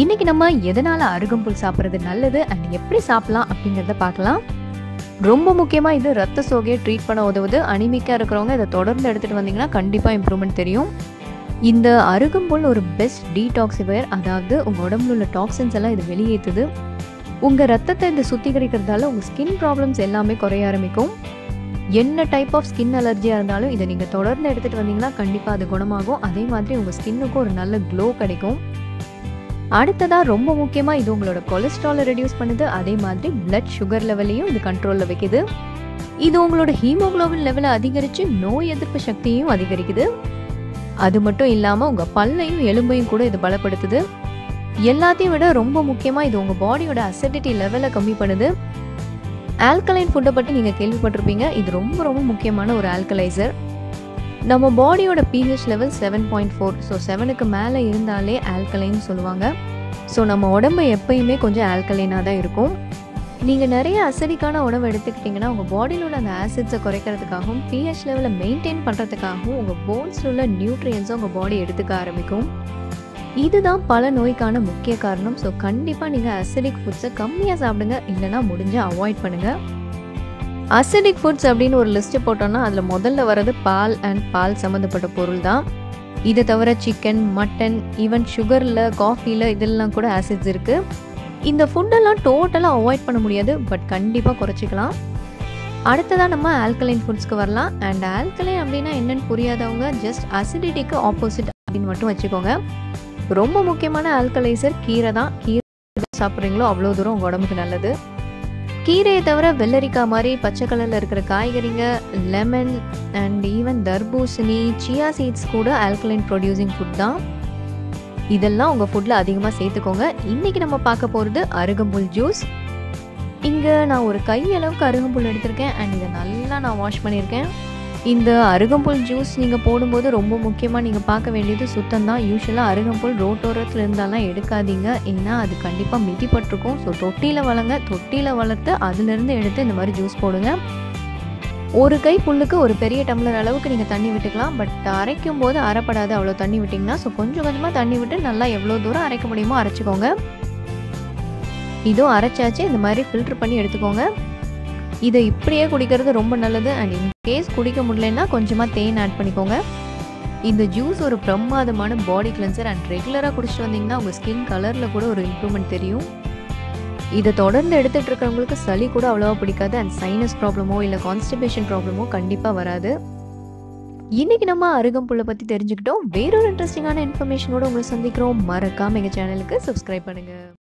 இன்னைக்கு நம்ம எதனால அருகம்புல் சாப்பிட்றது நல்லது? அண்ட் எப்படி சாப்பிடலாம் அப்படிங்கிறத பார்க்கலாம். ரொம்ப முக்கியமாக இது ரத்த சோகையை ட்ரீட் பண்ண உதவுது. அனிமிக்காக இருக்கிறவங்க இதை தொடர்ந்து எடுத்துகிட்டு வந்தீங்கன்னா கண்டிப்பாக இம்ப்ரூவ்மெண்ட் தெரியும். இந்த அருகம்புல் ஒரு பெஸ்ட் டீடாக்சிஃபையர் அதாவது உங்கள் உடம்புல உள்ள டாக்ஸின்ஸ் எல்லாம் இது வெளியேற்றுது உங்கள் ரத்தத்தை இது சுத்திகரிக்கிறதால உங்கள் ஸ்கின் ப்ராப்ளம்ஸ் எல்லாமே குறைய ஆரம்பிக்கும். என்ன டைப் ஆஃப் ஸ்கின் அலர்ஜியாக இருந்தாலும் இதை நீங்கள் தொடர்ந்து எடுத்துகிட்டு வந்தீங்கன்னா கண்டிப்பாக அது குணமாகும். அதே மாதிரி உங்கள் ஸ்கின்னுக்கும் ஒரு நல்ல க்ளோ கிடைக்கும். அடுத்ததாக ரொம்ப முக்கியமாக இது உங்களோட கொலஸ்ட்ராலை ரெடியூஸ் பண்ணுது. அதே மாதிரி பிளட் சுகர் லெவலையும் இது கண்ட்ரோலில் வைக்குது. இது உங்களோட ஹீமோகுளோபின் லெவலை அதிகரித்து நோய் எதிர்ப்பு சக்தியையும் அதிகரிக்குது. அது மட்டும் இல்லாமல் உங்கள் பல்லையும் எலும்பையும் கூட இது பலப்படுத்துது. எல்லாத்தையும் விட ரொம்ப முக்கியமாக இது உங்கள் பாடியோட அசிடிட்டி லெவலை கம்மி பண்ணுது. ஆல்கலைன் ஃபுட்டை பற்றி நீங்கள் கேள்விப்பட்டிருப்பீங்க. இது ரொம்ப ரொம்ப முக்கியமான ஒரு ஆல்கலைசர் நம்ம பாடியோட pH level seven point four so செவனுக்கு மேலே இருந்தாலே ஆல்கலைன்னு சொல்லுவாங்க. ஸோ நம்ம உடம்பு எப்பயுமே கொஞ்சம் ஆல்கலைனாக தான் இருக்கும். நீங்கள் நிறைய அசடிக்கான உணவு எடுத்துக்கிட்டிங்கன்னா உங்கள் பாடியில் உள்ள அந்த ஆசிட்ஸை குறைக்கிறதுக்காகவும் பிஹெச் லெவலை மெயின்டைன் பண்ணுறதுக்காகவும் உங்கள் போன்ஸில் உள்ள நியூட்ரியன்ஸை உங்கள் பாடி எடுத்துக்க ஆரம்பிக்கும். இதுதான் பல நோய்க்கான முக்கிய காரணம். ஸோ கண்டிப்பாக நீங்கள் அசிடிக் ஃபுட்ஸை கம்மியாக சாப்பிடுங்க. இல்லைனா முடிஞ்சால் அவாய்ட் பண்ணுங்கள் அசிடிக் ஃபுட்ஸ் அப்படின்னு ஒரு லிஸ்ட்டு போட்டோம்னா அதில் முதல்ல வர்றது பால் அண்ட் பால் சம்மந்தப்பட்ட பொருள் தான் இதை தவிர சிக்கன் மட்டன் ஈவன் சுகரில் காஃபியில் இதெல்லாம் கூட ஆசிட்ஸ் இருக்குது இந்த ஃபுட்டெல்லாம் டோட்டலாக அவாய்ட் பண்ண முடியாது பட் கண்டிப்பாக குறைச்சிக்கலாம். அடுத்ததாக நம்ம ஆல்கலைன் ஃபுட்ஸ்க்கு வரலாம். அண்ட் ஆல்கலைன் அப்படின்னா என்னன்னு புரியாதவங்க ஜஸ்ட் அசிடிட்டிக்கு ஆப்போசிட் அப்படின்னு மட்டும் வச்சுக்கோங்க. ரொம்ப முக்கியமான ஆல்கலைசர் கீரை தான். கீரை சாப்பிட்றீங்களோ அவ்வளோ தூரம் உங்கள் உடம்புக்கு நல்லது. கீரையை தவிர வெள்ளரிக்காய் மாதிரி பச்சை கலரில் இருக்கிற காய்கறிங்க லெமன் அண்ட் ஈவன் தர்பூசணி சியா சீட்ஸ் கூட ஆல்கலைன் ப்ரொடியூசிங் ஃபுட் தான். இதெல்லாம் உங்கள் ஃபுட்டில் அதிகமாக சேர்த்துக்கோங்க. இன்றைக்கி நம்ம பார்க்க போகிறது அருகம்புல் ஜூஸ் இங்கே நான் ஒரு கையளவுக்கு அருகம்புல் எடுத்திருக்கேன். அண்ட் இதை நல்லா நான் வாஷ் பண்ணியிருக்கேன். இந்த அருகம்புல் ஜூஸ் நீங்கள் போடும்போது ரொம்ப முக்கியமாக நீங்கள் பார்க்க வேண்டியது சுத்தம் தான். யூஸ்வலாக அருகம்புல் ரோட்டோரத்தில் இருந்தாலாம் எடுக்காதீங்க. ஏன்னா அது கண்டிப்பாக மிதிப்பட்டிருக்கும். ஸோ தொட்டியில் வளங்க தொட்டியில் வளர்த்து அதுலேருந்து எடுத்து இந்த மாதிரி ஜூஸ் போடுங்க. ஒரு கை புல்லுக்கு ஒரு பெரிய டம்ளர் அளவுக்கு நீங்கள் தண்ணி விட்டுக்கலாம். பட் அரைக்கும் போது அரைப்படாது அவ்வளோ தண்ணி விட்டிங்கன்னா ஸோ கொஞ்சம் கொஞ்சமாக தண்ணி விட்டு நல்லா எவ்வளோ தூரம் அரைக்க முடியுமோ அரைச்சிக்கோங்க. இதுவும் அரைச்சாச்சு. இந்த மாதிரி ஃபில்ட்ரு பண்ணி எடுத்துக்கோங்க. இதை இப்படியே குடிக்கிறது ரொம்ப நல்லது. அண்ட் இன்கேஸ் குடிக்க முடியலன்னா கொஞ்சமாக தேன் ஆட் பண்ணிக்கோங்க. இந்த ஜூஸ் ஒரு பிரமாதமான பாடி கிளென்சர் அண்ட் ரெகுலராக குடிச்சிட்டு வந்தீங்கன்னா உங்கள் ஸ்கின் கலரில் கூட ஒரு இம்ப்ரூவ்மெண்ட் தெரியும். இதை தொடர்ந்து எடுத்துகிட்டு இருக்கிறவங்களுக்கு சளி கூட அவ்வளோவா பிடிக்காது. அண்ட் சைனஸ் ப்ராப்ளமோ இல்லை கான்ஸ்டிபேஷன் ப்ராப்ளமோ கண்டிப்பாக வராது. இன்றைக்கி நம்ம அருகம்புல்லை பற்றி தெரிஞ்சுக்கிட்டோம். வேறொரு இன்ட்ரெஸ்டிங்கான இன்ஃபர்மேஷனோட உங்களை சந்திக்கிறோம். மறக்காமல் எங்கள் சேனலுக்கு சப்ஸ்கிரைப் பண்ணுங்கள்